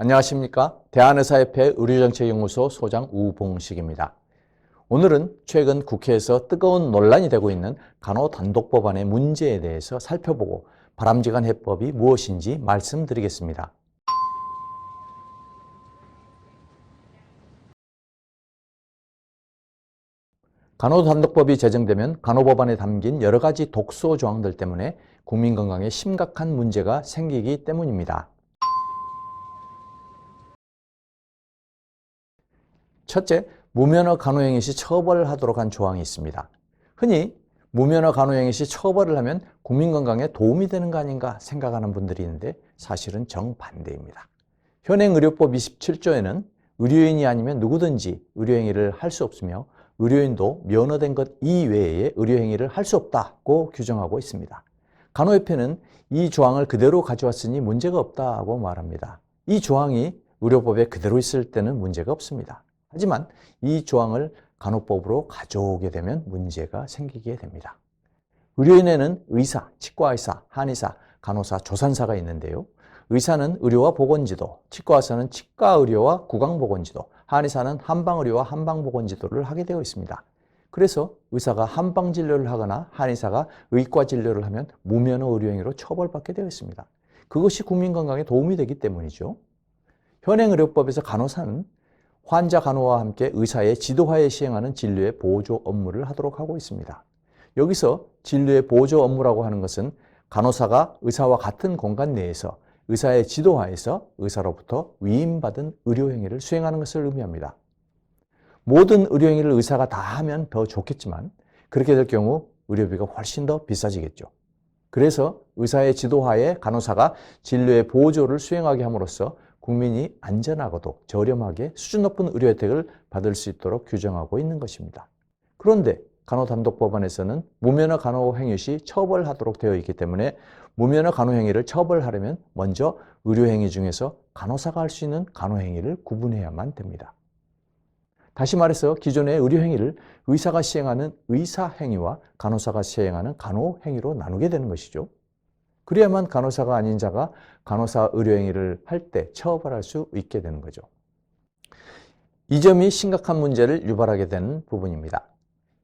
안녕하십니까. 대한의사협회 의료정책연구소 소장 우봉식입니다. 오늘은 최근 국회에서 뜨거운 논란이 되고 있는 간호 단독 법안의 문제에 대해서 살펴보고 바람직한 해법이 무엇인지 말씀드리겠습니다. 간호단독법이 제정되면 간호법안에 담긴 여러 가지 독소 조항들 때문에 국민 건강에 심각한 문제가 생기기 때문입니다. 첫째, 무면허 간호행위 시 처벌하도록 한 조항이 있습니다. 흔히 무면허 간호행위 시 처벌을 하면 국민 건강에 도움이 되는 거 아닌가 생각하는 분들이 있는데 사실은 정반대입니다. 현행 의료법 27조에는 의료인이 아니면 누구든지 의료행위를 할 수 없으며 의료인도 면허된 것 이외에 의료행위를 할 수 없다고 규정하고 있습니다. 간호협회는 이 조항을 그대로 가져왔으니 문제가 없다고 말합니다. 이 조항이 의료법에 그대로 있을 때는 문제가 없습니다. 하지만 이 조항을 간호법으로 가져오게 되면 문제가 생기게 됩니다. 의료인에는 의사, 치과의사, 한의사, 간호사, 조산사가 있는데요. 의사는 의료와 보건지도, 치과의사는 치과의료와 구강보건지도, 한의사는 한방의료와 한방보건지도를 하게 되어 있습니다. 그래서 의사가 한방진료를 하거나 한의사가 의과진료를 하면 무면허 의료행위로 처벌받게 되어 있습니다. 그것이 국민건강에 도움이 되기 때문이죠. 현행의료법에서 간호사는 환자 간호와 함께 의사의 지도하에 시행하는 진료의 보조 업무를 하도록 하고 있습니다. 여기서 진료의 보조 업무라고 하는 것은 간호사가 의사와 같은 공간 내에서 의사의 지도하에서 의사로부터 위임받은 의료행위를 수행하는 것을 의미합니다. 모든 의료행위를 의사가 다 하면 더 좋겠지만 그렇게 될 경우 의료비가 훨씬 더 비싸지겠죠. 그래서 의사의 지도하에 간호사가 진료의 보조를 수행하게 함으로써 국민이 안전하고도 저렴하게 수준 높은 의료 혜택을 받을 수 있도록 규정하고 있는 것입니다. 그런데 간호단독법안에서는 무면허 간호행위 시 처벌하도록 되어 있기 때문에 무면허 간호행위를 처벌하려면 먼저 의료행위 중에서 간호사가 할 수 있는 간호행위를 구분해야만 됩니다. 다시 말해서 기존의 의료행위를 의사가 시행하는 의사행위와 간호사가 시행하는 간호행위로 나누게 되는 것이죠. 그래야만 간호사가 아닌 자가 간호사 의료행위를 할 때 처벌할 수 있게 되는 거죠. 이 점이 심각한 문제를 유발하게 되는 부분입니다.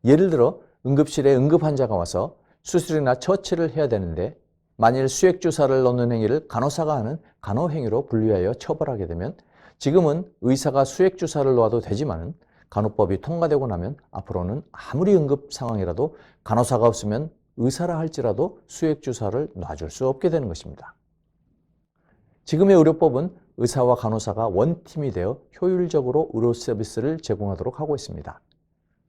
예를 들어 응급실에 응급 환자가 와서 수술이나 처치를 해야 되는데 만일 수액 주사를 넣는 행위를 간호사가 하는 간호행위로 분류하여 처벌하게 되면 지금은 의사가 수액 주사를 놓아도 되지만 간호법이 통과되고 나면 앞으로는 아무리 응급 상황이라도 간호사가 없으면 의사라 할지라도 수액 주사를 놔줄 수 없게 되는 것입니다. 지금의 의료법은 의사와 간호사가 원팀이 되어 효율적으로 의료 서비스를 제공하도록 하고 있습니다.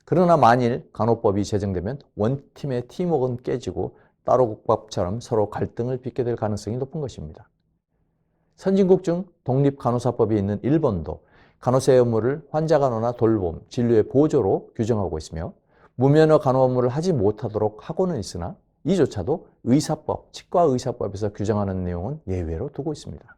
그러나 만일 간호법이 제정되면 원팀의 팀워크는 깨지고 따로 국밥처럼 서로 갈등을 빚게 될 가능성이 높은 것입니다. 선진국 중 독립간호사법이 있는 일본도 간호사의 업무를 환자 간호나 돌봄, 진료의 보조로 규정하고 있으며 무면허 간호 업무를 하지 못하도록 하고는 있으나 이조차도 의사법, 치과의사법에서 규정하는 내용은 예외로 두고 있습니다.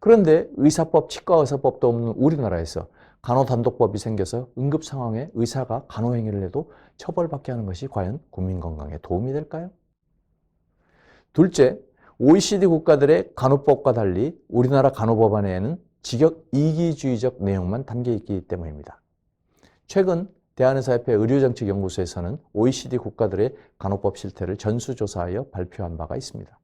그런데 의사법, 치과의사법도 없는 우리나라에서 간호단독법이 생겨서 응급 상황에 의사가 간호행위를 해도 처벌받게 하는 것이 과연 국민 건강에 도움이 될까요? 둘째, OECD 국가들의 간호법과 달리 우리나라 간호법안에는 직역 이기주의적 내용만 담겨 있기 때문입니다. 최근 대한의사협회 의료정책연구소에서는 OECD 국가들의 간호법 실태를 전수조사하여 발표한 바가 있습니다.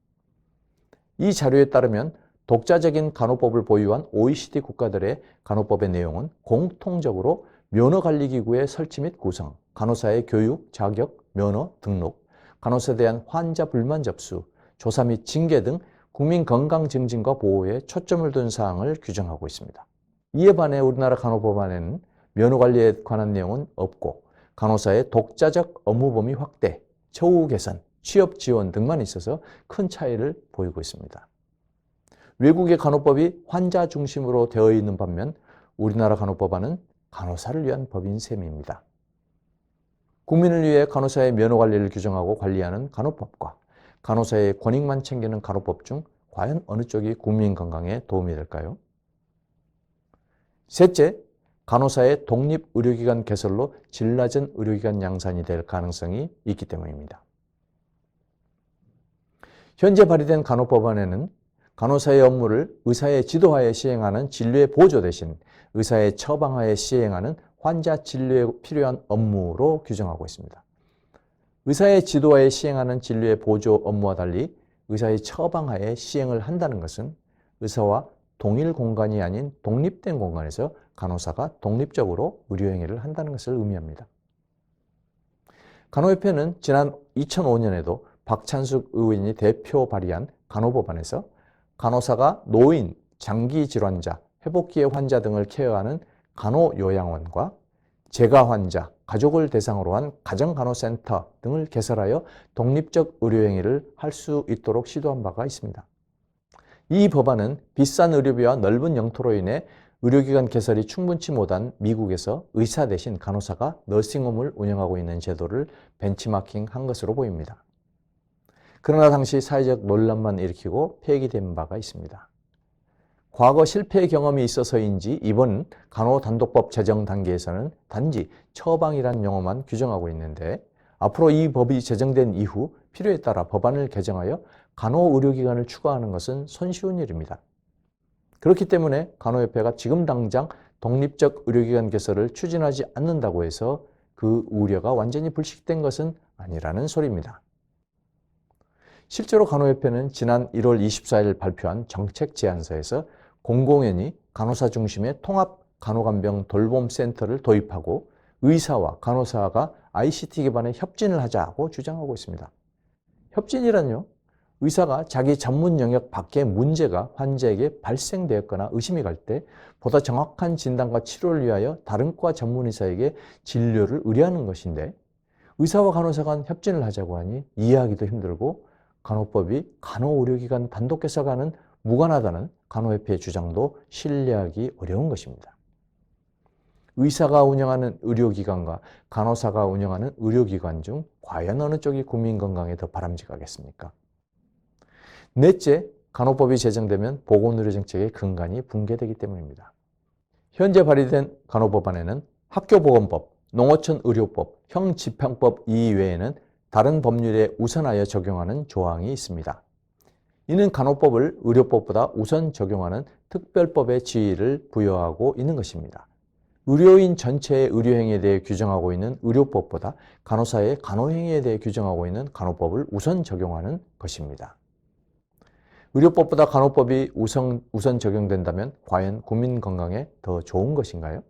이 자료에 따르면 독자적인 간호법을 보유한 OECD 국가들의 간호법의 내용은 공통적으로 면허관리기구의 설치 및 구성, 간호사의 교육, 자격, 면허, 등록, 간호사에 대한 환자 불만 접수, 조사 및 징계 등 국민 건강 증진과 보호에 초점을 둔 사항을 규정하고 있습니다. 이에 반해 우리나라 간호법안에는 면허 관리에 관한 내용은 없고 간호사의 독자적 업무 범위 확대, 처우 개선, 취업 지원 등만 있어서 큰 차이를 보이고 있습니다. 외국의 간호법이 환자 중심으로 되어 있는 반면 우리나라 간호법안은 간호사를 위한 법인 셈입니다. 국민을 위해 간호사의 면허 관리를 규정하고 관리하는 간호법과 간호사의 권익만 챙기는 간호법 중 과연 어느 쪽이 국민 건강에 도움이 될까요? 셋째, 간호사의 독립 의료기관 개설로 질 낮은 의료기관 양산이 될 가능성이 있기 때문입니다. 현재 발의된 간호법안에는 간호사의 업무를 의사의 지도하에 시행하는 진료의 보조 대신 의사의 처방하에 시행하는 환자 진료에 필요한 업무로 규정하고 있습니다. 의사의 지도하에 시행하는 진료의 보조 업무와 달리 의사의 처방하에 시행을 한다는 것은 의사와 동일 공간이 아닌 독립된 공간에서 간호사가 독립적으로 의료행위를 한다는 것을 의미합니다. 간호협회는 지난 2005년에도 박찬숙 의원이 대표 발의한 간호법안에서 간호사가 노인, 장기 질환자, 회복기의 환자 등을 케어하는 간호요양원과 재가 환자, 가족을 대상으로 한 가정간호센터 등을 개설하여 독립적 의료행위를 할 수 있도록 시도한 바가 있습니다. 이 법안은 비싼 의료비와 넓은 영토로 인해 의료기관 개설이 충분치 못한 미국에서 의사 대신 간호사가 너싱홈을 운영하고 있는 제도를 벤치마킹한 것으로 보입니다. 그러나 당시 사회적 논란만 일으키고 폐기된 바가 있습니다. 과거 실패 경험이 있어서인지 이번 간호단독법 제정 단계에서는 단지 처방이란 용어만 규정하고 있는데 앞으로 이 법이 제정된 이후 필요에 따라 법안을 개정하여 간호의료기관을 추가하는 것은 손쉬운 일입니다. 그렇기 때문에 간호협회가 지금 당장 독립적 의료기관 개설을 추진하지 않는다고 해서 그 우려가 완전히 불식된 것은 아니라는 소리입니다. 실제로 간호협회는 지난 1월 24일 발표한 정책 제안서에서 공공연히 간호사 중심의 통합 간호간병 돌봄센터를 도입하고 의사와 간호사가 ICT 기반의 협진을 하자고 주장하고 있습니다. 협진이란요. 의사가 자기 전문 영역 밖에 문제가 환자에게 발생되었거나 의심이 갈 때 보다 정확한 진단과 치료를 위하여 다른 과 전문 의사에게 진료를 의뢰하는 것인데 의사와 간호사 간 협진을 하자고 하니 이해하기도 힘들고 간호법이 간호의료기관 단독 개설과는 무관하다는 간호협회의 주장도 신뢰하기 어려운 것입니다. 의사가 운영하는 의료기관과 간호사가 운영하는 의료기관 중 과연 어느 쪽이 국민 건강에 더 바람직하겠습니까? 넷째, 간호법이 제정되면 보건의료정책의 근간이 붕괴되기 때문입니다. 현재 발의된 간호법안에는 학교보건법, 농어촌 의료법, 형집행법 이외에는 다른 법률에 우선하여 적용하는 조항이 있습니다. 이는 간호법을 의료법보다 우선 적용하는 특별법의 지위를 부여하고 있는 것입니다. 의료인 전체의 의료행위에 대해 규정하고 있는 의료법보다 간호사의 간호행위에 대해 규정하고 있는 간호법을 우선 적용하는 것입니다. 의료법보다 간호법이 우선, 우선 적용된다면 과연 국민 건강에 더 좋은 것인가요?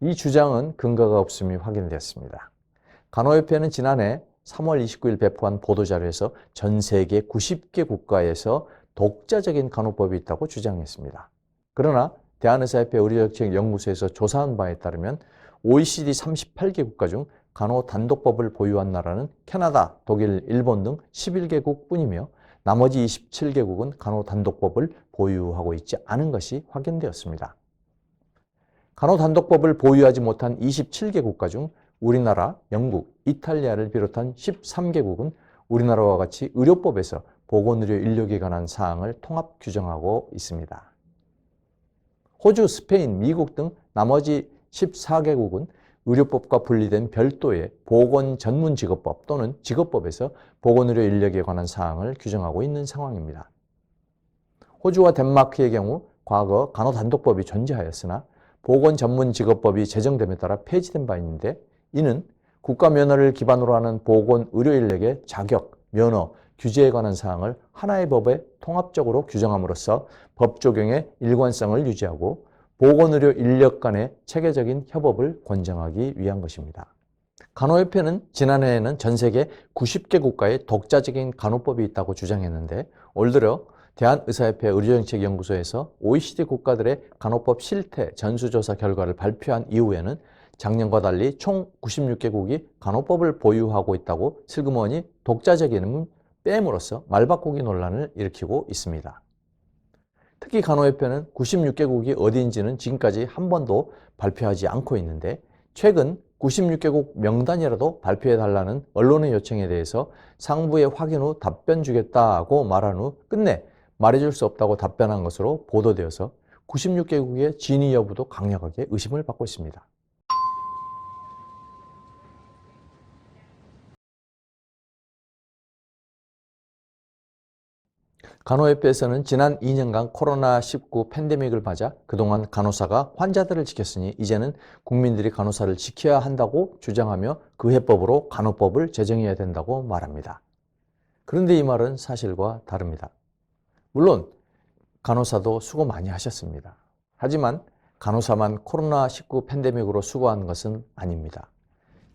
이 주장은 근거가 없음이 확인되었습니다. 간호협회는 지난해 3월 29일 배포한 보도자료에서 전 세계 90개 국가에서 독자적인 간호법이 있다고 주장했습니다. 그러나 대한의사협회 의료정책연구소에서 조사한 바에 따르면 OECD 38개 국가 중 간호 단독법을 보유한 나라는 캐나다, 독일, 일본 등 11개국 뿐이며 나머지 27개국은 간호 단독법을 보유하고 있지 않은 것이 확인되었습니다. 간호 단독법을 보유하지 못한 27개 국가 중 우리나라, 영국, 이탈리아를 비롯한 13개국은 우리나라와 같이 의료법에서 보건의료 인력에 관한 사항을 통합 규정하고 있습니다. 호주, 스페인, 미국 등 나머지 14개국은 의료법과 분리된 별도의 보건 전문 직업법 또는 직업법에서 보건의료 인력에 관한 사항을 규정하고 있는 상황입니다. 호주와 덴마크의 경우 과거 간호단독법이 존재하였으나 보건 전문 직업법이 제정됨에 따라 폐지된 바 있는데 이는 국가 면허를 기반으로 하는 보건 의료 인력의 자격, 면허, 규제에 관한 사항을 하나의 법에 통합적으로 규정함으로써 법 적용의 일관성을 유지하고 보건의료 인력 간의 체계적인 협업을 권장하기 위한 것입니다. 간호협회는 지난해에는 전 세계 90개 국가에 독자적인 간호법이 있다고 주장했는데 올 들어 대한의사협회 의료정책연구소에서 OECD 국가들의 간호법 실태 전수조사 결과를 발표한 이후에는 작년과 달리 총 96개국이 간호법을 보유하고 있다고 슬그머니 독자적인 뺨으로써 말바꾸기 논란을 일으키고 있습니다. 특히 간호협회는 96개국이 어디인지는 지금까지 한 번도 발표하지 않고 있는데 최근 96개국 명단이라도 발표해달라는 언론의 요청에 대해서 상부에 확인 후 답변 주겠다고 말한 후 끝내 말해줄 수 없다고 답변한 것으로 보도되어서 96개국의 진위 여부도 강력하게 의심을 받고 있습니다. 간호협회에서는 지난 2년간 코로나19 팬데믹을 맞아 그동안 간호사가 환자들을 지켰으니 이제는 국민들이 간호사를 지켜야 한다고 주장하며 그 해법으로 간호법을 제정해야 된다고 말합니다. 그런데 이 말은 사실과 다릅니다. 물론 간호사도 수고 많이 하셨습니다. 하지만 간호사만 코로나19 팬데믹으로 수고한 것은 아닙니다.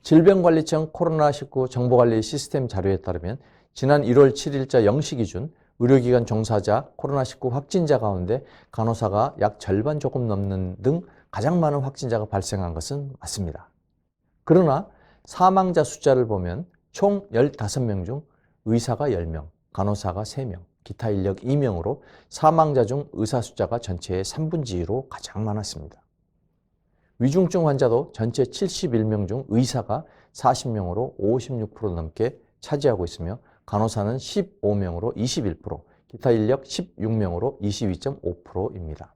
질병관리청 코로나19 정보관리 시스템 자료에 따르면 지난 1월 7일자 0시 기준 의료기관 종사자 코로나19 확진자 가운데 간호사가 약 절반 조금 넘는 등 가장 많은 확진자가 발생한 것은 맞습니다. 그러나 사망자 숫자를 보면 총 15명 중 의사가 10명, 간호사가 3명, 기타 인력 2명으로 사망자 중 의사 숫자가 전체의 3분의 2로 가장 많았습니다. 위중증 환자도 전체 71명 중 의사가 40명으로 56% 넘게 차지하고 있으며 간호사는 15명으로 21%, 기타 인력 16명으로 22.5%입니다.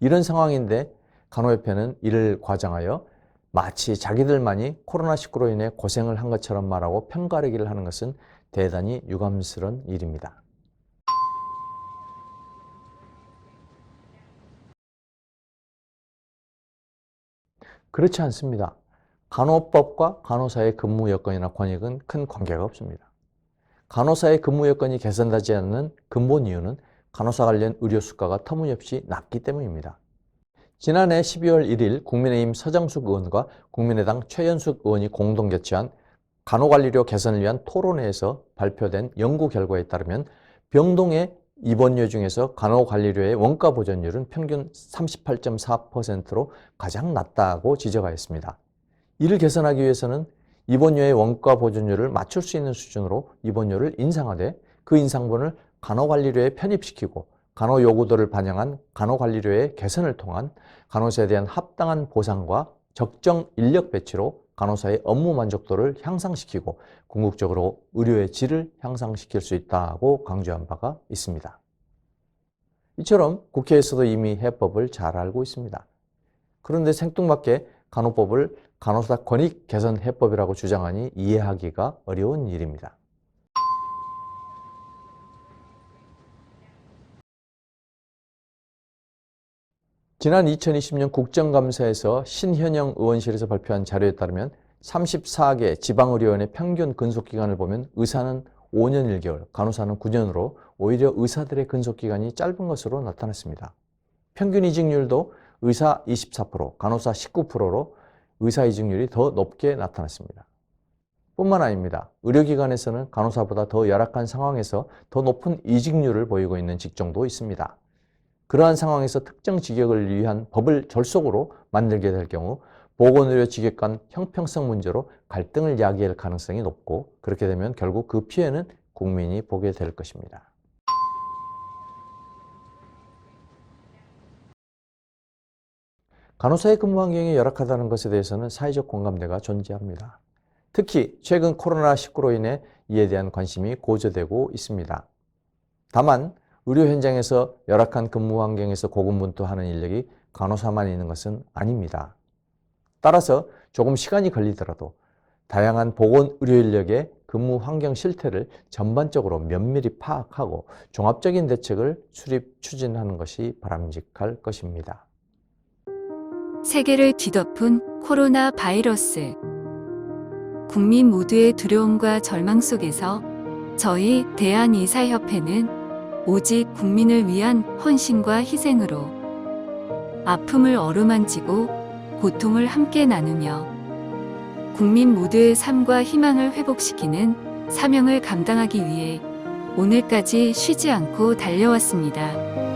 이런 상황인데 간호협회는 이를 과장하여 마치 자기들만이 코로나19로 인해 고생을 한 것처럼 말하고 편가르기를 하는 것은 대단히 유감스러운 일입니다. 그렇지 않습니다. 간호법과 간호사의 근무 여건이나 권익은 큰 관계가 없습니다. 간호사의 근무 여건이 개선되지 않는 근본 이유는 간호사 관련 의료 수가가 터무니없이 낮기 때문입니다. 지난해 12월 1일 국민의힘 서정숙 의원과 국민의당 최연숙 의원이 공동 개최한 간호관리료 개선을 위한 토론회에서 발표된 연구 결과에 따르면 병동의 입원료 중에서 간호관리료의 원가 보전율은 평균 38.4%로 가장 낮다고 지적하였습니다. 이를 개선하기 위해서는 입원료의 원가 보전율을 맞출 수 있는 수준으로 입원료를 인상하되 그 인상분을 간호관리료에 편입시키고 간호 요구도를 반영한 간호관리료의 개선을 통한 간호사에 대한 합당한 보상과 적정 인력 배치로 간호사의 업무 만족도를 향상시키고 궁극적으로 의료의 질을 향상시킬 수 있다고 강조한 바가 있습니다. 이처럼 국회에서도 이미 해법을 잘 알고 있습니다. 그런데 생뚱맞게 간호법을 간호사 권익 개선 해법이라고 주장하니 이해하기가 어려운 일입니다. 지난 2020년 국정감사에서 신현영 의원실에서 발표한 자료에 따르면 34개 지방의료원의 평균 근속기간을 보면 의사는 5년 1개월, 간호사는 9년으로 오히려 의사들의 근속기간이 짧은 것으로 나타났습니다. 평균 이직률도 의사 24%, 간호사 19%로 의사 이직률이 더 높게 나타났습니다. 뿐만 아닙니다. 의료기관에서는 간호사보다 더 열악한 상황에서 더 높은 이직률을 보이고 있는 직종도 있습니다. 그러한 상황에서 특정 직역을 위한 법을 절속으로 만들게 될 경우 보건의료 직역 간 형평성 문제로 갈등을 야기할 가능성이 높고 그렇게 되면 결국 그 피해는 국민이 보게 될 것입니다. 간호사의 근무 환경이 열악하다는 것에 대해서는 사회적 공감대가 존재합니다. 특히 최근 코로나19로 인해 이에 대한 관심이 고조되고 있습니다. 다만 의료 현장에서 열악한 근무 환경에서 고군분투하는 인력이 간호사만 있는 것은 아닙니다. 따라서 조금 시간이 걸리더라도 다양한 보건 의료 인력의 근무 환경 실태를 전반적으로 면밀히 파악하고 종합적인 대책을 수립 추진하는 것이 바람직할 것입니다. 세계를 뒤덮은 코로나 바이러스. 국민 모두의 두려움과 절망 속에서 저희 대한의사협회는 오직 국민을 위한 헌신과 희생으로 아픔을 어루만지고 고통을 함께 나누며 국민 모두의 삶과 희망을 회복시키는 사명을 감당하기 위해 오늘까지 쉬지 않고 달려왔습니다.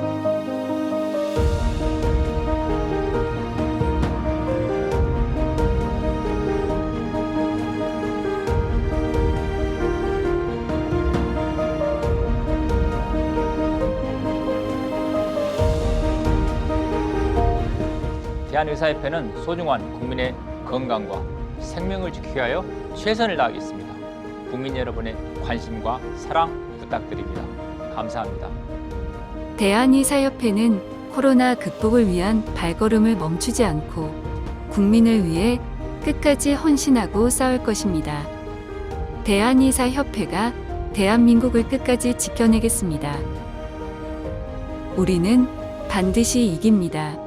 대한의사협회는 소중한 국민의 건강과 생명을 지키기 위하여 최선을 다하겠습니다. 국민 여러분의 관심과 사랑 부탁드립니다. 감사합니다. 대한의사협회는 코로나 극복을 위한 발걸음을 멈추지 않고 국민을 위해 끝까지 헌신하고 싸울 것입니다. 대한의사협회가 대한민국을 끝까지 지켜내겠습니다. 우리는 반드시 이깁니다.